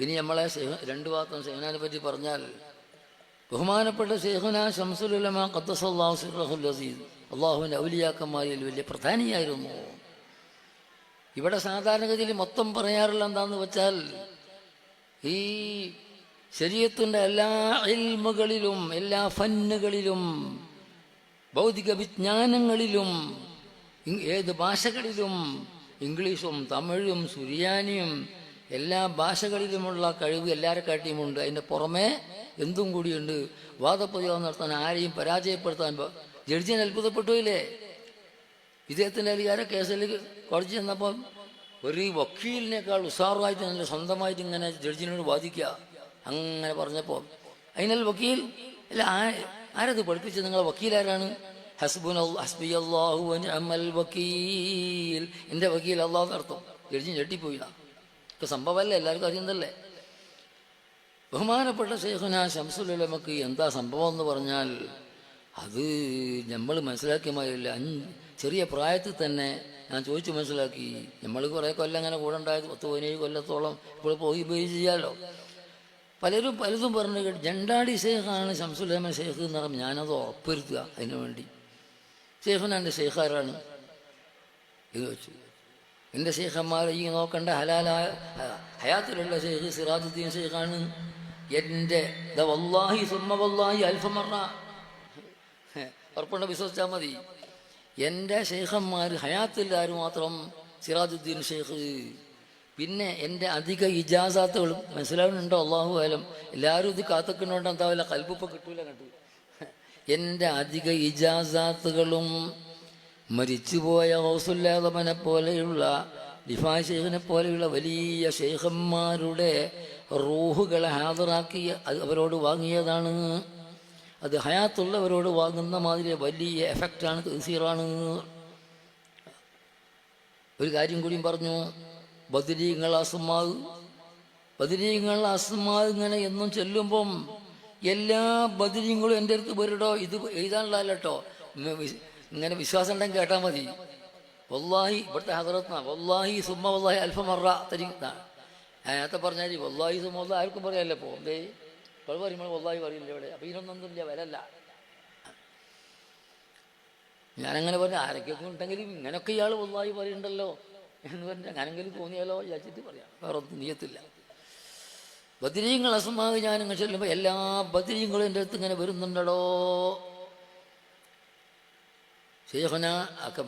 ഇനി നമ്മളെ രണ്ട് വാക്കം ഷെയ്ഖുനാനെ പറ്റി പറഞ്ഞാൽ ബഹുമാനപ്പെട്ട സേഹുന അസീസ്. അള്ളാഹുവിന്റെ ഔലിയാക്കന്മാരിൽ വലിയ പ്രധാനിയായിരുന്നു. ഇവിടെ സാധാരണഗതിയിൽ മൊത്തം പറയാറുള്ള എന്താന്ന് വെച്ചാൽ ഈ ശരീരത്തിന്റെ എല്ലാ ഇൽമുകളിലും എല്ലാ ഫന്നുകളിലും ഭൗതിക വിജ്ഞാനങ്ങളിലും ഏത് ഭാഷകളിലും ഇംഗ്ലീഷും തമിഴും സുരിയാനിയും എല്ലാ ഭാഷകളിലുമുള്ള കഴിവ് എല്ലാവരെക്കാട്ടിയുമുണ്ട് അതിന്റെ പുറമേ എന്തും കൂടിയുണ്ട്. വാദപ്രതിവാദം നടത്താൻ ആരെയും പരാജയപ്പെടുത്താൻ ജഡ്ജിന് അത്ഭുതപ്പെട്ടു ഇല്ലേ? ഇദ്ദേഹത്തിന്റെ അധികാര കേസിൽ കോടതി ചെന്നപ്പം ഒരു വക്കീലിനേക്കാൾ ഉഷാറുമായിട്ട് നല്ല സ്വന്തമായിട്ട് ഇങ്ങനെ ജഡ്ജിനോട് വാദിക്കുക. അങ്ങനെ പറഞ്ഞപ്പോൾ അതിനാൽ വക്കീൽ അല്ല ആരത് പഠിപ്പിച്ചത്? നിങ്ങളെ വക്കീലാരാണ് ഹസ്ബുൻ ഹസ്ബി അള്ളാഹു അമൽ വക്കീൽ. എന്റെ വക്കീൽ അള്ളാഹു നടത്തും ജഡ്ജി ഞെട്ടിപ്പോയില്ല. ഇപ്പം സംഭവമല്ലേ? എല്ലാവർക്കും അറിയുന്നതല്ലേ? ബഹുമാനപ്പെട്ട ശേഖന ശംസുലമക്ക് എന്താ സംഭവം എന്ന് പറഞ്ഞാൽ അത് നമ്മൾ മനസ്സിലാക്കിയ മാതിരില്ല അഞ്ച് ചെറിയ പ്രായത്തിൽ തന്നെ ഞാൻ ചോദിച്ചു മനസ്സിലാക്കി. നമ്മൾ കുറേ കൊല്ലം അങ്ങനെ കൂടെ ഉണ്ടായത് പത്ത് പതിനേഴ് കൊല്ലത്തോളം ഇപ്പോൾ പോയി പോയി ചെയ്യാമല്ലോ പലരും പലതും പറഞ്ഞു കേട്ടു ജണ്ടാടി ഷേഖാണ് ശംസുലമ ഷേഖ് എന്ന് പറയുമ്പോൾ ഞാനത് ഉറപ്പുവരുത്തുക അതിനു വേണ്ടി ഷെയ്ഖുന എന്റെ ഷെയ്ഖാരാണ് ഇത് വെച്ചു. എന്റെ ശേഖന്മാർ ഈ നോക്കേണ്ട ഹലാലായ ഹയാത്തിലുള്ള ഷെയ്ഖ് സിറാജുദ്ദീൻ ഷെയ്ഖാണ് എന്റെ ദ വല്ലാഹി സുമ്മ വല്ലാഹി അൽഫമറ ഉറപ്പുണ്ട് വിശ്വസിച്ചാൽ മതി. എന്റെ ഷെയ്ഖന്മാർ ഹയാത്തില്ലാരും മാത്രം സിറാജുദ്ദീൻ ഷെയ്ഖ് പിന്നെ എന്റെ അധിക ഇജാസാത്തുകളും മനസ്സിലാവുന്നുണ്ടോ? അള്ളാഹു ആലം എല്ലാവരും ഇത് കാത്തക്കുന്നുണ്ടോ? എന്താവില്ല കൽപ്പിപ്പോൾ കിട്ടൂല കണ്ടു എന്റെ അധിക ഇജാസാത്തുകളും മരിച്ചുപോയ ഓസുല്ലാദമനെ പോലെയുള്ള ലിഫാ ഷെയ്ഖിനെ പോലെയുള്ള വലിയ ഷെയ്ഖന്മാരുടെ റൂഹുകളെ ഹാജറാക്കി അത് അവരോട് വാങ്ങിയതാണ്. അത് ഹയാത്തുള്ളവരോട് വാങ്ങുന്ന മാതിരി വലിയ എഫക്റ്റാണ് തസീറാണ് ഒരു കാര്യം കൂടി പറഞ്ഞു. ബദരീങ്ങൾ അസമാവ് ബദരീങ്ങൾ അസമാവ് ഇങ്ങനെ എന്നും ചെല്ലുമ്പം എല്ലാ ബദരീങ്ങളും എന്റെ അടുത്ത് വരടോ ഇത് എഴുതാനുള്ള കേട്ടോ ഇങ്ങനെ വിശ്വാസം ഉണ്ടെങ്കിൽ കേട്ടാൽ മതി. വല്ലാഹി ഇവിടുത്തെ ഹദറത്ന വല്ലാഹി സുമ്മ വല്ലാഹി അൽഫമറ തരി നേരത്തെ പറഞ്ഞാൽ വല്ലാഹി സുമ്മ വല്ലാഹി ആർക്കും പറയാമല്ലോ ഇപ്പോൾ ഇപ്പോൾ പറയുമ്പോൾ വല്ലാഹി പറയില്ല ഇവിടെ. അപ്പം ഇതിനൊന്നൊന്നുമില്ല വരല്ല ഞാനങ്ങനെ പറഞ്ഞു ആരൊക്കെയൊക്കെ ഉണ്ടെങ്കിലും ഇങ്ങനെയൊക്കെ ഇയാൾ വല്ലാഹി പറയുന്നുണ്ടല്ലോ എന്ന് പറഞ്ഞാൽ അങ്ങനെങ്കിലും തോന്നിയാലോ വിചാരിച്ചിട്ട് പറയാം. വേറെ ഒന്നും നീയത്തില്ല. ബദിരീങ്ങൾ അസമാവ് ഞാനിങ്ങനെ ചെല്ലുമ്പോൾ എല്ലാ ബദിരീങ്ങളും എന്റെ അടുത്ത് ഇങ്ങനെ വരുന്നുണ്ടടോ. ശേഖന ഒക്കെ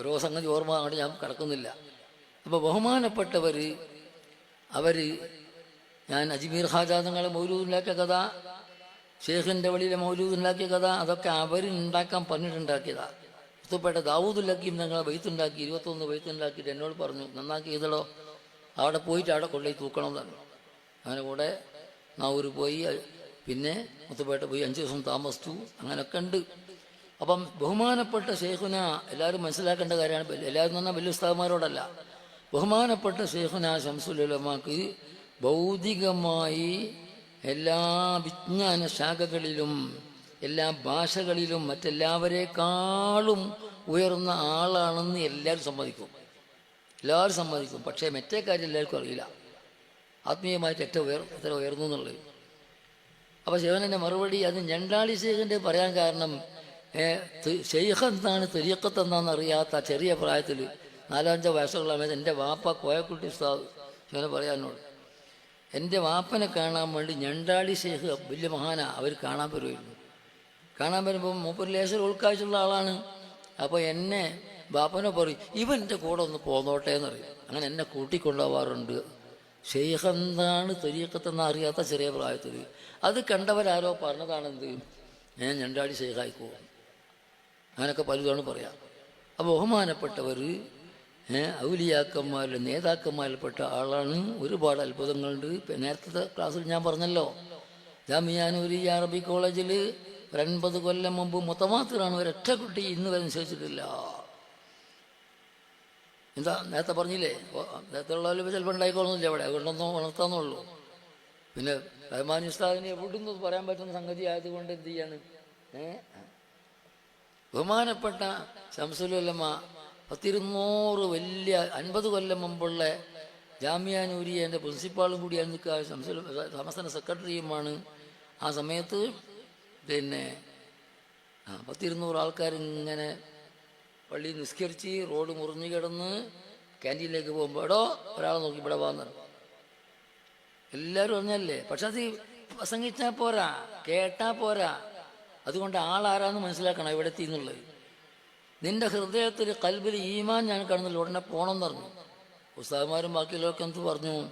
ഓരോ സംഗതി ഓർമ്മ അങ്ങോട്ട് ഞാൻ കിടക്കുന്നില്ല. അപ്പോൾ ബഹുമാനപ്പെട്ടവർ അവർ ഞാൻ അജ്മീർ ഹാജാദങ്ങളെ മൗലൂദിലാക്കിയ കഥ ഷേഖിന്റെ വഴിയിലെ മൗലൂദിലാക്കിയ കഥ അതൊക്കെ അവരുണ്ടാക്കാൻ പറഞ്ഞിട്ടുണ്ടാക്കിയതാണ് ഇഷ്ടപ്പെട്ട ദാവൂദുല്ലക്കിയും ഞങ്ങളെ വെയ്ത്തുണ്ടാക്കി ഇരുപത്തൊന്ന് വെയ്ത്തുണ്ടാക്കിയിട്ട് എന്നോട് പറഞ്ഞു നന്നാക്കി ചെയ്തളോ അവിടെ പോയിട്ട് അവിടെ കൊള്ളി തൂക്കണം പറഞ്ഞു. അങ്ങനെ കൂടെ നാവൂർ പോയി പിന്നെ മുത്തുപേട്ട പോയി അഞ്ച് ദിവസം താമസിച്ചു. അങ്ങനെയൊക്കെ ഉണ്ട്. അപ്പം ബഹുമാനപ്പെട്ട ഷെയ്ഖുന എല്ലാവരും മനസ്സിലാക്കേണ്ട കാര്യമാണ്. എല്ലാവരും പറഞ്ഞാൽ വലിയ ഉസ്താദന്മാരോടല്ല ബഹുമാനപ്പെട്ട ഷെയ്ഖുന ശംസുലമാക്ക് ഭൗതികമായി എല്ലാ വിജ്ഞാന ശാഖകളിലും എല്ലാ ഭാഷകളിലും മറ്റെല്ലാവരെക്കാളും ഉയർന്ന ആളാണെന്ന് എല്ലാവരും സമ്മതിക്കും. എല്ലാവരും സമ്മതിക്കും. പക്ഷേ മറ്റേ കാര്യം എല്ലാവർക്കും അറിയില്ല. ആത്മീയമായിട്ട് ഏറ്റവും ഉയർ എത്ര ഉയർന്നു എന്നുള്ളത്. അപ്പോൾ ശിവനന്റെ മറുപടി അത് ഞണ്ടാളി ശേഖന്റെ പറയാൻ കാരണം ഷെയ്ഖ് എന്താണ് തെരിയക്കത്ത് എന്താണെന്ന് അറിയാത്ത ചെറിയ പ്രായത്തിൽ നാലോ അഞ്ചോ വയസ്സുള്ള സമയത്ത് എന്റെ വാപ്പ കോയക്കുട്ടി ഉസ്താദ് ഇങ്ങനെ പറയാനോട് എന്റെ വാപ്പനെ കാണാൻ വേണ്ടി ഞണ്ടാളി ഷെയ്ഖ് വലിയ മഹാന അവർ കാണാൻ വരുമായിരുന്നു കാണാൻ വരുമ്പോൾ മൂപ്പര് ലേശം ഉൾക്കാഴ്ചയുള്ള ആളാണ്. അപ്പോൾ എന്നെ ബാപ്പനെ പറയും ഇവന്റെ കൂടെ ഒന്ന് പോന്നോട്ടെ എന്നറിയും അങ്ങനെ എന്നെ കൂട്ടിക്കൊണ്ടുപോകാറുണ്ട് ഷെയ്ഖ് എന്താണ് തെരീക്കത്തെന്ന് അറിയാത്ത ചെറിയ പ്രായത്തിൽ അത് കണ്ടവരാരോ പറഞ്ഞതാണെന്ത്? ഞാൻ ഞണ്ടാടി ഷെയ്ഖായിക്കോ അങ്ങനെയൊക്കെ പലതാണ് പറയാം. അപ്പോൾ ബഹുമാനപ്പെട്ടവർ ഔലിയാക്കന്മാരിൽ നേതാക്കന്മാരിൽപ്പെട്ട ആളാണ് ഒരുപാട് അത്ഭുതങ്ങളുണ്ട്. നേരത്തെ ക്ലാസ്സിൽ ഞാൻ പറഞ്ഞല്ലോ ജാമിയാനൂരി അറബി കോളേജിൽ ഒരൻപത് കൊല്ലം മുമ്പ് മൊത്തമാത്രമാണ് ഒരൊറ്റ കുട്ടി ഇന്ന് വരെ നിശ്ചയിച്ചിട്ടില്ല എന്താ നേരത്തെ പറഞ്ഞില്ലേ? നേരത്തെ ഉള്ളവർ ചിലപ്പോൾ ഉണ്ടായിക്കോളുന്നില്ല അവിടെ അതുകൊണ്ടൊന്നും ഉണർത്താന്നുള്ളൂ പിന്നെ റഹ്മാൻ ഉസ്താദിനെ എവിടുന്ന് പറയാൻ പറ്റുന്ന സംഗതി ആയതുകൊണ്ട് എന്ത് ചെയ്യാണ്? ഏ ബഹുമാനപ്പെട്ട ശംസുലമ്മ പത്തിരുന്നൂറ് വലിയ അൻപത് കൊല്ലം മുമ്പുള്ള ജാമ്യാനൂരി എന്റെ പ്രിൻസിപ്പാളും കൂടിയാണ് നിൽക്കുക. സംസ്ഥാന സെക്രട്ടറിയുമാണ് ആ സമയത്ത്. പിന്നെ പത്തിരുന്നൂറ് ആൾക്കാർ ഇങ്ങനെ പള്ളി നിസ്കരിച്ച് റോഡ് മുറിഞ്ഞു കിടന്ന് ക്യാന്റീനിലേക്ക് പോകുമ്പോൾ എടോ ഒരാളെ നോക്കി ഇവിടെ വന്നു എല്ലാവരും അറിഞ്ഞല്ലേ പക്ഷെ അത് പ്രസംഗിച്ചാൽ പോരാ കേട്ടാൽ പോരാ. അതുകൊണ്ട് ആളാരാന്ന് മനസ്സിലാക്കണം ഇവിടെ എത്തിയെന്നുള്ളത് നിന്റെ ഹൃദയത്തിൽ കൽബിൽ ഈമാൻ ഞാൻ കാണുന്നില്ല ഉടനെ പോകണം എന്ന് പറഞ്ഞു. ഉസ്താദ്മാരും ബാക്കിയുള്ളവർക്ക് എന്ത് പറഞ്ഞു?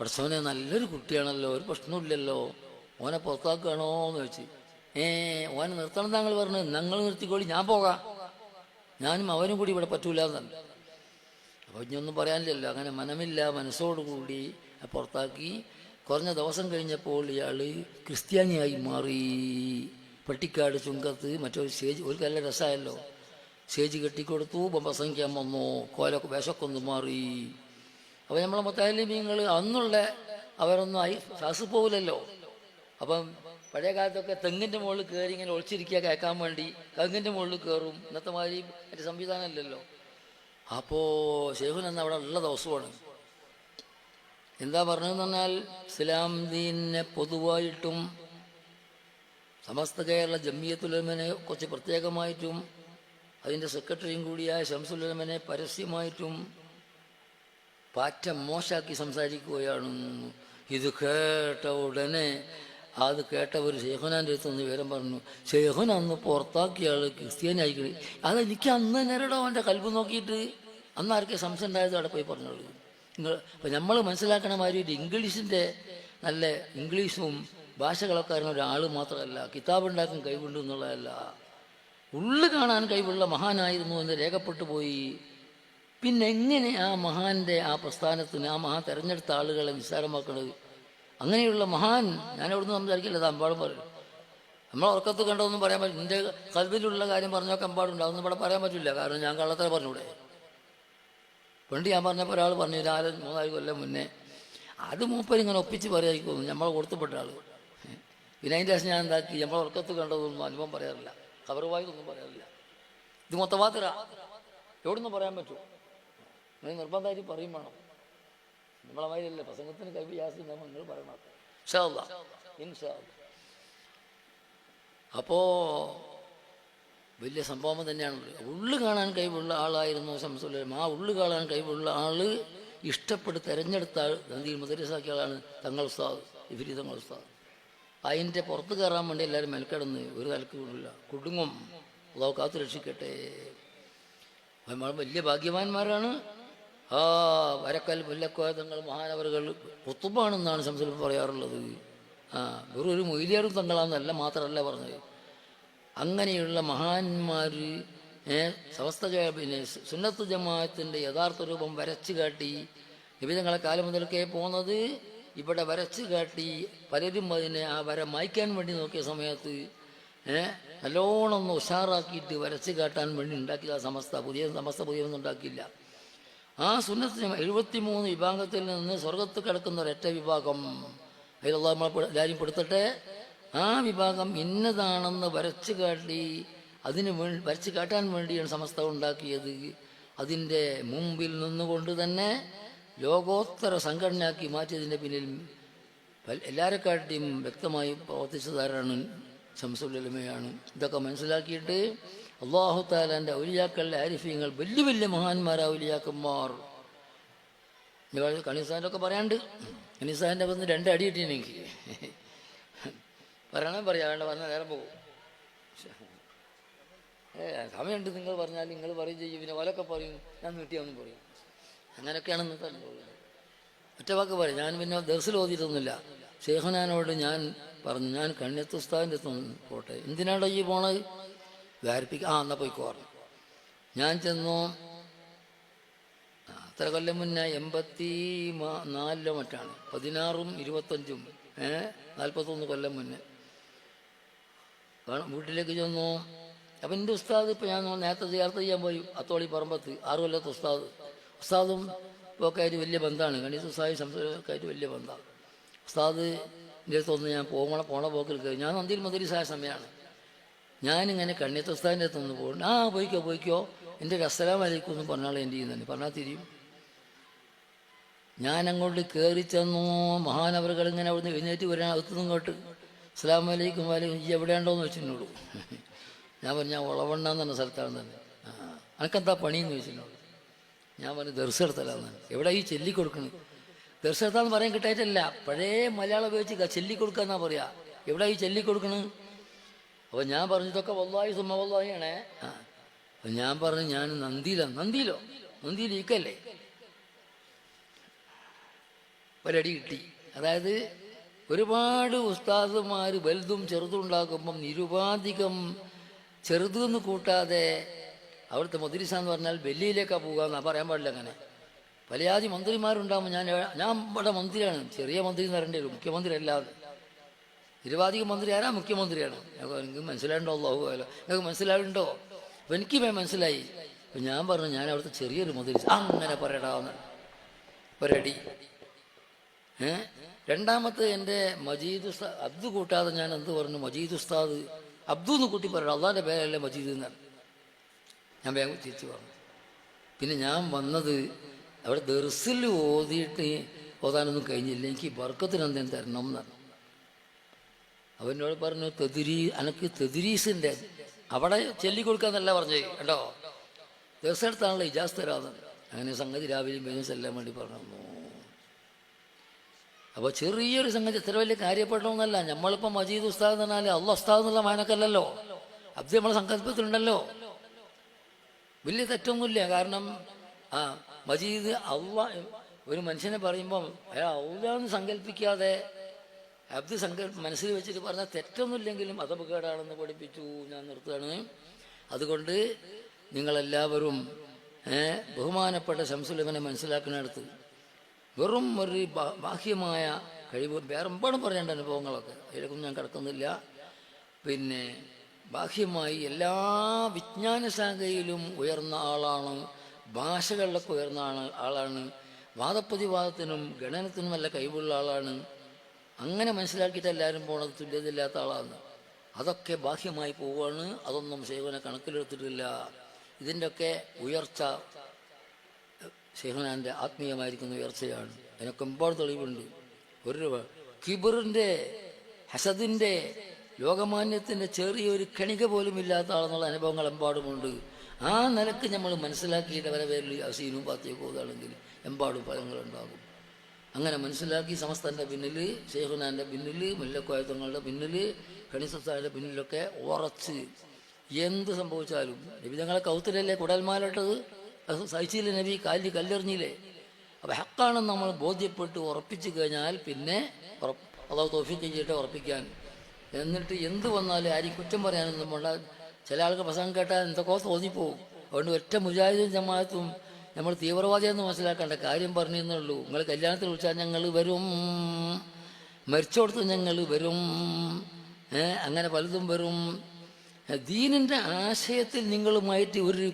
പഠിച്ചവനെ നല്ലൊരു കുട്ടിയാണല്ലോ ഒരു പ്രശ്നമില്ലല്ലോ ഓനെ പുറത്താക്കുകയാണോ എന്ന് വെച്ച് ഏ ഓനെ നിർത്തണം താങ്കൾ പറഞ്ഞു. ഞങ്ങൾ നിർത്തിക്കോളി ഞാൻ പോകാം. ഞാനും അവനും കൂടി ഇവിടെ പറ്റൂല എന്നാണ് അപ്പോൾ ഇനിയൊന്നും പറയാനില്ലല്ലോ. അങ്ങനെ മനമില്ല മനസ്സോടുകൂടി പുറത്താക്കി. കുറഞ്ഞ ദിവസം കഴിഞ്ഞപ്പോൾ ഇയാൾ ക്രിസ്ത്യാനിയായി മാറി. പട്ടിക്കാട് ചുങ്കത്ത് മറ്റൊരു സ്റ്റേജ് ഒരു നല്ല രസമായല്ലോ. സ്റ്റേജ് കെട്ടിക്കൊടുത്തു ബൊമ്പസംഖ്യം വന്നു കോലൊക്കെ വേഷമൊക്കെ ഒന്ന് മാറി. അപ്പോൾ നമ്മളെ മൊത്താലിമീങ്ങൾ അന്നുള്ള അവരൊന്നും ആയി ക്ലാസ് പോകില്ലല്ലോ അപ്പം പഴയ കാലത്തൊക്കെ തെങ്ങിന്റെ മുകളിൽ കയറി ഇങ്ങനെ ഒളിച്ചിരിക്കുക കേൾക്കാൻ വേണ്ടി തെങ്ങിന്റെ മുകളിൽ കയറും ഇന്നത്തെ മാതിരി മറ്റേ സംവിധാനമല്ലല്ലോ അപ്പോൾ ഷെയ്ഖുൻ എന്ന അവിടെ ഉള്ള ദിവസമാണ്. എന്താ പറഞ്ഞതെന്ന് പറഞ്ഞാൽ ഇസ്ലാം ദീനിനെ പൊതുവായിട്ടും സമസ്ത കേരള ജമ്മിയത്തുലമനെ കുറച്ച് പ്രത്യേകമായിട്ടും അതിന്റെ സെക്രട്ടറിയും കൂടിയായ ഷംസുലമനെ പരസ്യമായിട്ടും പാറ്റ മോശാക്കി സംസാരിക്കുകയാണ്. ഇത് കേട്ട ഉടനെ അത് കേട്ടവർ ശേഖനാന്റെ അടുത്ത് നിന്ന് വിവരം പറഞ്ഞു ശേഖൻ അന്ന് പുറത്താക്കിയ ആൾ അത് അതെനിക്ക് അന്ന് നേരിടോ അവന്റെ കൽബ് നോക്കിയിട്ട് അന്ന് ആർക്കെ സംശയം ഉണ്ടായത് അവിടെ പോയി പറഞ്ഞോളൂ. നിങ്ങൾ അപ്പം നമ്മൾ മനസ്സിലാക്കണ മാതിരി ഇംഗ്ലീഷിന്റെ നല്ല ഇംഗ്ലീഷും ഭാഷകളൊക്കെ അറിയുന്ന ഒരാൾ മാത്രമല്ല കിതാബുണ്ടാക്കാൻ കൈകൊണ്ടു എന്നുള്ളതല്ല. ഉള്ളു കാണാൻ കഴിവുള്ള മഹാനായിരുന്നു എന്ന് രേഖപ്പെട്ടു പോയി. പിന്നെ എങ്ങനെ ആ മഹാന്റെ ആ പ്രസ്ഥാനത്തിന് ആ മഹാൻ തെരഞ്ഞെടുത്ത ആളുകളെ നിസ്സാരമാക്കുന്നത് അങ്ങനെയുള്ള മഹാൻ ഞാൻ അവിടുന്ന് സംസാരിക്കില്ല അത് അമ്പാടും പറയും. നമ്മൾ ഉറക്കത്ത് കണ്ടതൊന്നും പറയാൻ പറ്റില്ല. എന്റെ കൽവിലുള്ള കാര്യം പറഞ്ഞൊക്കെ അമ്പാടുണ്ട് അതൊന്നും ഇവിടെ പറയാൻ പറ്റില്ല. കാരണം ഞാൻ കള്ളത്തര പറഞ്ഞൂടെ. പണ്ട് ഞാൻ പറഞ്ഞപ്പോൾ ഒരാൾ പറഞ്ഞു നാല് മൂന്നാൽ കൊല്ലം മുന്നേ. അത് മൂപ്പരിങ്ങനെ ഒപ്പിച്ച് പറയായിരിക്കും നമ്മൾ കൊടുത്തപ്പെട്ട ആൾ പിന്നെ അതിന്റെ ശേഷം ഞാൻ എന്താക്കി? നമ്മൾ ഉറക്കത്ത് കണ്ടതൊന്നും അനുഭവം പറയാറില്ല. കവറുവായതൊന്നും പറയാറില്ല. ഇത് മൊത്തവാത്തര എവിടുന്ന് പറയാൻ പറ്റും? നിങ്ങൾ നിർബന്ധമായിട്ട് പറയും വേണം. നമ്മളെ മാതിരിയല്ലേ. പ്രസംഗത്തിന് കൈ യാസ് നിങ്ങൾ പറയണം അപ്പോ അപ്പോൾ വലിയ സംഭവം തന്നെയാണ്. ഉള്ളു കാണാൻ കഴിവുള്ള ആളായിരുന്നു ശംസുലം ആ ഉള്ളു കാണാൻ കഴിവുള്ള ആൾ ഇഷ്ടപ്പെട്ട് തിരഞ്ഞെടുത്ത ആൾ നദിയിൽ മുതലിസാക്കിയ ആളാണ് തങ്ങൾ ഉസ്താദ് വിപരീതങ്ങൾ തങ്ങൾ ഉസ്താദ്. അതിന്റെ പുറത്ത് കയറാൻ വേണ്ടി എല്ലാവരും മെൽക്കിടന്ന് ഒരു വിടില്ല കുടുങ്ങും. അള്ളാഹു രക്ഷിക്കട്ടെ. നമ്മൾ വലിയ ഭാഗ്യവാന്മാരാണ്. ആ വരക്കൽ പുല്ലക്കോയതങ്ങൾ മഹാനവറുകൾ കുത്തുബാണെന്നാണ് ശംസുൽ പറയാറുള്ളത്. ആ വെറും ഒരു മൊയിലിയാറും തങ്ങളാണെന്നല്ല മാത്രമല്ല പറഞ്ഞത്. അങ്ങനെയുള്ള മഹാന്മാർ സമസ്ത പിന്നെ സുന്നത്ത് ജമാഅത്തിന്റെ യഥാർത്ഥ രൂപം വരച്ചു കാട്ടി വിവിധങ്ങളെ കാലം മുതൽക്കേ പോകുന്നത് ഇവിടെ വരച്ചു കാട്ടി പലരും അതിനെ ആ വര മായ്ക്കാൻ വേണ്ടി നോക്കിയ സമയത്ത് ഏഹ് നല്ലോണം ഒന്ന് ഉഷാറാക്കിയിട്ട് വരച്ചു കാട്ടാൻ വേണ്ടി ഉണ്ടാക്കിയ സമസ്ത പുതിയ സമസ്ത പുതിയൊന്നും ഉണ്ടാക്കിയില്ല. ആ സുന്നത്ത് എഴുപത്തി മൂന്ന് വിഭാഗത്തിൽ നിന്ന് സ്വർഗത്ത് കിടക്കുന്ന ഒരൊറ്റ വിഭാഗം അതിലുള്ള നമ്മൾ എല്ലാവരും പെടുത്തട്ടെ ആ വിഭാഗം ഇന്നതാണെന്ന് വരച്ചു കാട്ടി അതിന് വേണ്ടി വരച്ചു കാട്ടാൻ വേണ്ടിയാണ് സമസ്ത ഉണ്ടാക്കിയത്. അതിന്റെ മുമ്പിൽ നിന്നുകൊണ്ട് തന്നെ ലോകോത്തര സംഘടനയാക്കി മാറ്റിയതിന്റെ പിന്നിൽ എല്ലാവരെക്കാട്ടിയും വ്യക്തമായി പ്രവർത്തിച്ചതാരാണ് ശംസുലമയാണ്. ഇതൊക്കെ മനസ്സിലാക്കിയിട്ട് അള്ളാഹു താലാന്റെ ഔലിയാക്കളുടെ ആരിഫ്യങ്ങൾ വലിയ വലിയ മഹാന്മാരാ ഔലിയാക്കന്മാർ. കണിസാന്റെ ഒക്കെ പറയാണ്ട്. കണിസാന്റെ വന്ന് രണ്ട് അടി കിട്ടി എനിക്ക് പറയണേ പറയാം. വേണ്ട പറഞ്ഞാൽ നേരം പോകും. ഏ സമയമുണ്ട് നിങ്ങൾ പറഞ്ഞാൽ നിങ്ങൾ പറയും ചെയ്യും. പിന്നെ ഓലൊക്കെ പറയും ഞാൻ നീട്ടിയാന്ന് പറയും. അങ്ങനെയൊക്കെയാണ് ഇന്നത്തെ അനുഭവം ഒറ്റ വാക്ക് പറയും. ഞാൻ പിന്നെ ദർസിൽ ഓതിയിട്ടൊന്നുമില്ല. ശേഖനാനോട് ഞാൻ പറഞ്ഞു ഞാൻ കണ്യത്തുസ്താവിന്റെ പോട്ടെ. എന്തിനാണ് ഈ പോണത്? ധാരിപ്പിക്കുക ആ എന്നാൽ പോയിക്കോ പറഞ്ഞു. ഞാൻ ചെന്നു. അത്ര കൊല്ലം മുന്നേ എൺപത്തി നാലിലോ മറ്റാണ്. പതിനാറും ഇരുപത്തഞ്ചും ഏ നാൽപ്പത്തൊന്ന് കൊല്ലം മുന്നേ. വീട്ടിലേക്ക് ചെന്നു. അപ്പം എന്റെ ഉസ്താദ് ഇപ്പം ഞാൻ നേരത്തെ ചേർത്ത് ചെയ്യാൻ പോയി അത്തോളി പറമ്പത്ത് ആറ് കൊല്ലത്തെ ഉസ്താദ്. ഉസ്താദും ഒക്കെ ആയിട്ട് വലിയ ബന്ധമാണ്. ഗണീസ് ഉസ്താദ് സംസാരമൊക്കെ ആയിട്ട് വലിയ ബന്ധമാണ് ഉസ്താദ് എന്റെ ഞാൻ പോകണ പോണ പോക്കിൽ കയറി ഞാൻ നന്ദിയിൽ ആയ സമയമാണ് ഞാനിങ്ങനെ കണ്ണിയത്ത് ഉസ്താദിന്റെ അടുത്ത് ഒന്ന് പോകുന്നു ആ പോയിക്കോ പോയിക്കോ. എന്റെ ഒരു അസ്സലാം വലൈക്കും എന്ന് പറഞ്ഞാൽ എന്റെ ചെയ്യുന്നുണ്ട് പറഞ്ഞാൽ തിരിയും. ഞാൻ അങ്ങോട്ട് കയറി ചെന്നു. മഹാനവറുകൾ ഇങ്ങനെ അവിടുന്ന് എഴുന്നേറ്റ് വരാൻ അകത്തുനിന്ന് ഇങ്ങോട്ട്. അസ്ലാം വലൈക്കും വലൈക്കും ഈ എവിടെയുണ്ടോയെന്ന് വെച്ചിട്ടുള്ളൂ ഞാൻ പറഞ്ഞു ഞാൻ ഉളവണ്ണ എന്ന് പറഞ്ഞ സ്ഥലത്താണ് തന്നെ. അനക്കെന്താ പണിയെന്ന് ചോദിച്ചിട്ടുള്ളൂ ഞാൻ പറഞ്ഞു ദർശനത്തലാന്ന് എവിടെ ഈ ചൊല്ലി കൊടുക്കണത് ദർശനത്താന്ന് പറയാൻ കിട്ടായിട്ടല്ല. പഴയ മലയാളം ഉപയോഗിച്ച് ചൊല്ലി എന്നാ പറയാ. എവിടെ ഈ ചൊല്ലി കൊടുക്കണത് അപ്പോൾ ഞാൻ പറഞ്ഞതൊക്കെ വല്ലായി സുമ വല്ലായിയാണേ. ആ. ഞാൻ പറഞ്ഞു ഞാൻ നന്ദിയിലാണ് നന്ദിയിലോ? നന്ദിയിൽ ഈക്കല്ലേ ഒരടി കിട്ടി. അതായത് ഒരുപാട് ഉസ്താദുമാർ വലുതും ചെറുതും ഉണ്ടാക്കുമ്പം നിരുപാധികം ചെറുതെന്ന് കൂട്ടാതെ അവിടുത്തെ മദ്രസ എന്ന് പറഞ്ഞാൽ ഡൽഹിയിലേക്കാണ് പോകുക എന്നാ പറയാൻ പാടില്ല അങ്ങനെ. പലയാതി മന്ത്രിമാരുണ്ടാകുമ്പോൾ ഞാൻ ഞാൻ ഇവിടെ മന്ത്രിയാണ്. ചെറിയ മന്ത്രി എന്ന് പറയേണ്ടി വരും. മുഖ്യമന്ത്രി അല്ലാതെ നിരവാധിക മന്ത്രി ആരാ? മുഖ്യമന്ത്രിയാണ്. എനിക്ക് മനസ്സിലായിട്ടുണ്ടോ അല്ലോ നിങ്ങൾക്ക് മനസ്സിലായിട്ടുണ്ടോ അപ്പം എനിക്ക് മനസ്സിലായി. അപ്പം ഞാൻ പറഞ്ഞു ഞാൻ അവിടുത്തെ ചെറിയൊരു മന്ത്രി അങ്ങനെ പറയടാന്ന് ഒരടി. ഏ? രണ്ടാമത്തെ എന്റെ മജീദ് ഉസ്താദ് അബ്ദു കൂട്ടാതെ ഞാൻ എന്ത് പറഞ്ഞു? മജീദ് ഉസ്താദ് അബ്ദു എന്ന് കൂട്ടി പറയണം. അള്ളാന്റെ പേരല്ലേ മജീദ് എന്നാണ് ഞാൻ വേഗം തിരിച്ചു പറഞ്ഞു. പിന്നെ ഞാൻ വന്നത് അവിടെ ദർസിൽ ഓതിയിട്ട് ഓതാനൊന്നും കഴിഞ്ഞില്ല. എനിക്ക് ബർക്കത്തിന് എന്തെങ്കിലും തരണം എന്ന് പറഞ്ഞു. അവനോട് പറഞ്ഞു തെതിരി അനക്ക് തെതിരീസിന്റെ അവിടെ ചൊല്ലിക്കൊടുക്കാന്നല്ല പറഞ്ഞേ കേട്ടോ ദിവസമെടുത്താണല്ലോ ഇജാസ് തരാതെ അങ്ങനെ സംഗതി രാവിലെ വൈകുന്നേരം എല്ലാം വേണ്ടി പറഞ്ഞു. അപ്പോൾ ചെറിയൊരു സംഗതി എത്ര വലിയ കാര്യപ്പെട്ടൊന്നല്ല നമ്മളിപ്പോൾ മജീദ് ഉസ്താദ് എന്നാൽ അള്ള ഉസ്താദ് എന്നുള്ള മാനക്കല്ലല്ലോ. അബ്ദി നമ്മളെ സങ്കല്പത്തിലുണ്ടല്ലോ. വലിയ തെറ്റൊന്നുമില്ല. കാരണം ആ മജീദ് അള്ള ഒരു മനുഷ്യനെ പറയുമ്പം അയാൾ ഔലാന്ന് സങ്കല്പിക്കാതെ അബ്ദ് സങ്കല്പ മനസ്സിൽ വെച്ചിട്ട് പറഞ്ഞാൽ തെറ്റൊന്നുമില്ലെങ്കിലും അതപകേടാണെന്ന് പഠിപ്പിച്ചു ഞാൻ നിർത്തുകയാണ്. അതുകൊണ്ട് നിങ്ങളെല്ലാവരും ബഹുമാനപ്പെട്ട ശംസുലമനെ മനസ്സിലാക്കുന്നിടത്ത് വെറും ഒരു ബാഹ്യമായ കഴിവ് വേറെ എമ്പാടും പറയേണ്ട അനുഭവങ്ങളൊക്കെ അതിലേക്കൊന്നും ഞാൻ കിടക്കുന്നില്ല. പിന്നെ ബാഹ്യമായി എല്ലാ വിജ്ഞാന ശാഖയിലും ഉയർന്ന ആളാണ് ഭാഷകളിലൊക്കെ ഉയർന്ന ആളാണ് വാദപ്രതിവാദത്തിനും ഗണനത്തിനുമല്ല കഴിവുള്ള ആളാണ്. അങ്ങനെ മനസ്സിലാക്കിയിട്ട് എല്ലാവരും പോണത് തുല്യതയില്ലാത്ത ആളാണ്. അതൊക്കെ ബാഹ്യമായി പോവുകയാണ് അതൊന്നും സേവന കണക്കിലെടുത്തിട്ടില്ല. ഇതിന്റെയൊക്കെ ഉയർച്ച സേവനാന്റെ ആത്മീയമായിരിക്കുന്ന ഉയർച്ചയാണ്. അതിനൊക്കെ ഒരുപാട് തെളിവുണ്ട്. ഒരു കിബറിന്റെ ഹസദിന്റെ ലോകമാന്യത്തിന്റെ ചെറിയൊരു കണിക പോലും ഇല്ലാത്ത ആളെന്നുള്ള അനുഭവങ്ങൾ എമ്പാടുമുണ്ട് ആ നിലയ്ക്ക് നമ്മൾ മനസ്സിലാക്കിയിട്ട് അവരെ പേരിൽ അസീനും പാത്തിയൊക്കെ ഓതാണെങ്കിൽ എമ്പാടും ഫലങ്ങളുണ്ടാകും. അങ്ങനെ മനസ്സിലാക്കി സമസ്തന്റെ പിന്നിൽ ഷെയ്ഖുനാന്റെ പിന്നിൽ മുല്ലക്കോയത്തങ്ങളുടെ പിന്നിൽ കണിസത്താന്റെ പിന്നിലൊക്കെ ഉറച്ച് എന്ത് സംഭവിച്ചാലും നബി ഞങ്ങളെ കൗത്തിലല്ലേ കുടൽമാലിട്ടത്? സഹിച്ചില്ല നബി? കാലിൽ കല്ലെറിഞ്ഞില്ലേ? അപ്പം ഹക്കാണെന്ന് നമ്മൾ ബോധ്യപ്പെട്ട് ഉറപ്പിച്ചു കഴിഞ്ഞാൽ പിന്നെ തോഫിക്കും തോഫിക്ക് ചെയ്തിട്ട് ഉറപ്പിക്കാൻ. എന്നിട്ട് എന്ത് വന്നാലും ആരും കുറ്റം പറയാനൊന്നും വേണ്ട ചില ആൾക്ക് പ്രസംഗം കേട്ടാൽ എന്തൊക്കെ തോന്നിപ്പോവും. അതുകൊണ്ട് ഒറ്റ മുജാഹിദും ജമാഅത്തും നമ്മൾ തീവ്രവാദിയെന്ന് മനസ്സിലാക്കേണ്ട കാര്യം പറഞ്ഞേ ഉള്ളൂ നിങ്ങൾ കല്യാണത്തിൽ വിളിച്ചാൽ ഞങ്ങൾ വരും. മരിച്ചോടത്ത് ഞങ്ങൾ വരും. അങ്ങനെ പലതും വരും. ദീനിന്റെ ആശയത്തിൽ നിങ്ങളുമായിട്ട് ഒരു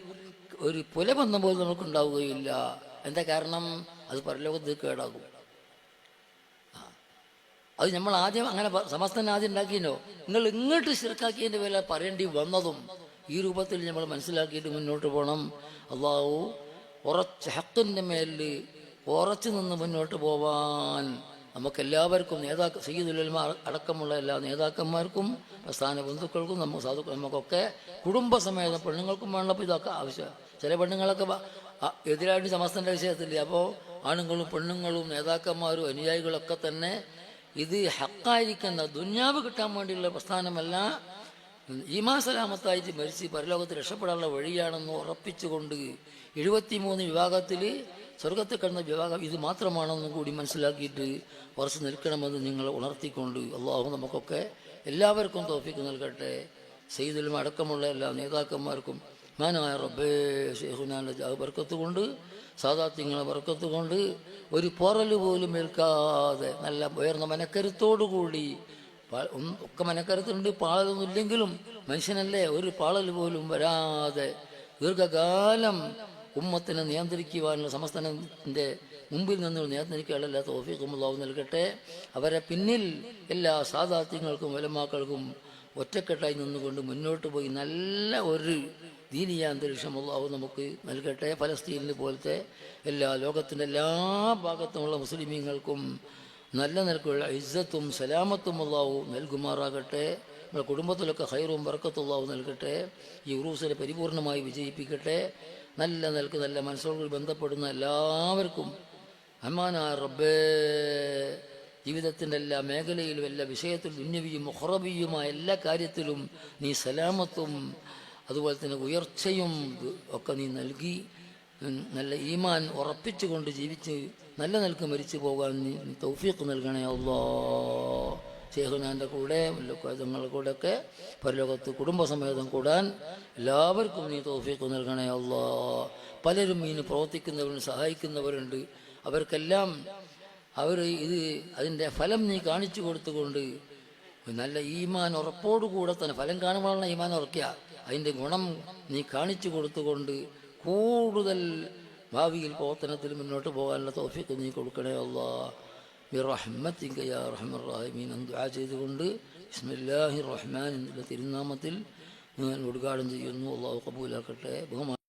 ഒരു പുലബന്ധം പോലും നമുക്കുണ്ടാവുകയില്ല എന്താ കാരണം? അത് പരലോകത്ത് കേടാകും. അത് നമ്മൾ ആദ്യം അങ്ങനെ സമസ്തൻ ആദ്യം ഉണ്ടാക്കിയല്ലോ. നിങ്ങൾ ഇങ്ങോട്ട് ശിർക്കാക്കിയതിന്റെ വില പറയേണ്ടി വന്നതും ഈ രൂപത്തിൽ നമ്മൾ മനസ്സിലാക്കിയിട്ട് മുന്നോട്ട് പോകണം. അള്ളാഹു ഉറച്ച ഹക്കിന്റെ മേലിൽ ഉറച്ചു നിന്ന് മുന്നോട്ട് പോവാൻ നമുക്കെല്ലാവർക്കും നേതാക്ക സയ്യിദുലന്മാർ അടക്കമുള്ള എല്ലാ നേതാക്കന്മാർക്കും പ്രസ്ഥാന ബന്ധുക്കൾക്കും നമുക്ക് സാധു നമുക്കൊക്കെ കുടുംബസമേതം പെണ്ണുങ്ങൾക്കും വേണപ്പോൾ ഇതൊക്കെ ആവശ്യം. ചില പെണ്ണുങ്ങളൊക്കെ എതിരായിട്ട് സമസ്തന്റെ വിഷയത്തില്ല അപ്പോൾ ആണുങ്ങളും പെണ്ണുങ്ങളും നേതാക്കന്മാരും അനുയായികളൊക്കെ തന്നെ ഇത് ഹക്കായിരിക്കുന്ന ദുന്യാവ് കിട്ടാൻ വേണ്ടിയുള്ള പ്രസ്ഥാനമല്ല. ഈമാ സലാമത്തായിട്ട് മരിച്ച് പരലോകത്ത് രക്ഷപ്പെടാനുള്ള വഴിയാണെന്ന് ഉറപ്പിച്ചുകൊണ്ട് എഴുപത്തിമൂന്ന് വിഭാഗത്തിൽ സ്വർഗത്തിൽ കിടന്ന വിഭാഗം ഇത് മാത്രമാണെന്നും കൂടി മനസ്സിലാക്കിയിട്ട് ഉറച്ച് നിൽക്കണമെന്ന് നിങ്ങൾ ഉണർത്തിക്കൊണ്ട് അള്ളാഹു നമുക്കൊക്കെ എല്ലാവർക്കും തോഫിക്ക് നൽകട്ടെ. സെയ്തിലും അടക്കമുള്ള എല്ലാ നേതാക്കന്മാർക്കും മാനായ റബ്ബേ ഷെയ്ഖുനാന്റെ ബർക്കത്ത് കൊണ്ട് സാദാത്യങ്ങളെ ബർക്കത്ത് കൊണ്ട് ഒരു പൊറൽ പോലും ഏൽക്കാതെ നല്ല ഉയർന്ന മനക്കരുത്തോടുകൂടി ഒക്കെ മനക്കരുത്തുണ്ട് പാളലൊന്നും ഇല്ലെങ്കിലും മനുഷ്യനല്ലേ ഒരു പാളൽ പോലും വരാതെ ദീർഘകാലം ഉമ്മത്തിനെ നിയന്ത്രിക്കുവാനുള്ള സമസ്തനത്തിന്റെ മുമ്പിൽ നിന്ന് നിയന്ത്രിക്കാനുള്ള തോഫിക്കുമുള്ളാവ് നൽകട്ടെ. അവരെ പിന്നിൽ എല്ലാ സാധാത്യങ്ങൾക്കും വലമാക്കൾക്കും ഒറ്റക്കെട്ടായി നിന്നുകൊണ്ട് മുന്നോട്ട് പോയി നല്ല ഒരു ദീനീയ അന്തരീക്ഷം അള്ളാഹു നമുക്ക് നൽകട്ടെ. ഫലസ്തീനിൽ പോലത്തെ എല്ലാ ലോകത്തിന്റെ എല്ലാ ഭാഗത്തുമുള്ള മുസ്ലിമീങ്ങൾക്കും നല്ല നിലക്കുള്ള ഇജ്ജത്തും സലാമത്തും അള്ളാഹു നൽകുമാറാകട്ടെ. നമ്മുടെ കുടുംബത്തിലൊക്കെ ഹൈറും ബർക്കത്തും അള്ളാഹു നൽകട്ടെ. ഈ ഉറൂസിനെ പരിപൂർണമായി വിജയിപ്പിക്കട്ടെ. നല്ല നിലയ്ക്ക് നല്ല മനസ്സോടുകൂടി ബന്ധപ്പെടുന്ന എല്ലാവർക്കും അമ്മാനാ റബ്ബേ ജീവിതത്തിന്റെ എല്ലാ മേഖലയിലും എല്ലാ വിഷയത്തിലും ദുന്യവിയും മുഹറബിയുമായ എല്ലാ കാര്യത്തിലും നീ സലാമത്തും അതുപോലെ തന്നെ ഉയർച്ചയും ഒക്കെ നീ നൽകി നല്ല ഈമാൻ ഉറപ്പിച്ചുകൊണ്ട് ജീവിച്ച് നല്ല നിലയ്ക്ക് മരിച്ചു പോകാൻ നീ തൗഫീഖ് നൽകണേ അല്ലോ ശേഖുനാന്റെ കൂടെ തങ്ങളുടെ കൂടെയൊക്കെ പരലോകത്ത് കുടുംബസമേതം കൂടാൻ എല്ലാവർക്കും നീ തൗഫീഖ് നൽകണേ അല്ലോ പലരും ഇതിന് പ്രവർത്തിക്കുന്നവരും സഹായിക്കുന്നവരുണ്ട്. അവർക്കെല്ലാം അവർ ഇത് അതിന്റെ ഫലം നീ കാണിച്ചു കൊടുത്തുകൊണ്ട് നല്ല ഈമാൻ ഉറപ്പോടുകൂടെ തന്നെ ഫലം കാണുമ്പോഴാണ് ഈമാൻ ഉറക്കുക അതിന്റെ ഗുണം നീ കാണിച്ചു കൊടുത്തുകൊണ്ട് കൂടുതൽ ഭാവിയിൽ പ്രവർത്തനത്തിൽ മുന്നോട്ട് പോകാനുള്ള തോഫിക്ക് നീ കൊടുക്കണേ അല്ലാ ബിറഹ്മത്തിങ്ക യാ എന്ന് ദുആ ചെയ്തുകൊണ്ട് ബിസ്മില്ലാഹിർ റഹ്മാൻ എന്നുള്ള തിരുനാമത്തിൽ ഞാൻ ഉദ്ഘാടനം ചെയ്യുന്നു. അള്ളാഹു കബൂലാക്കട്ടെ. ബഹുമാൻ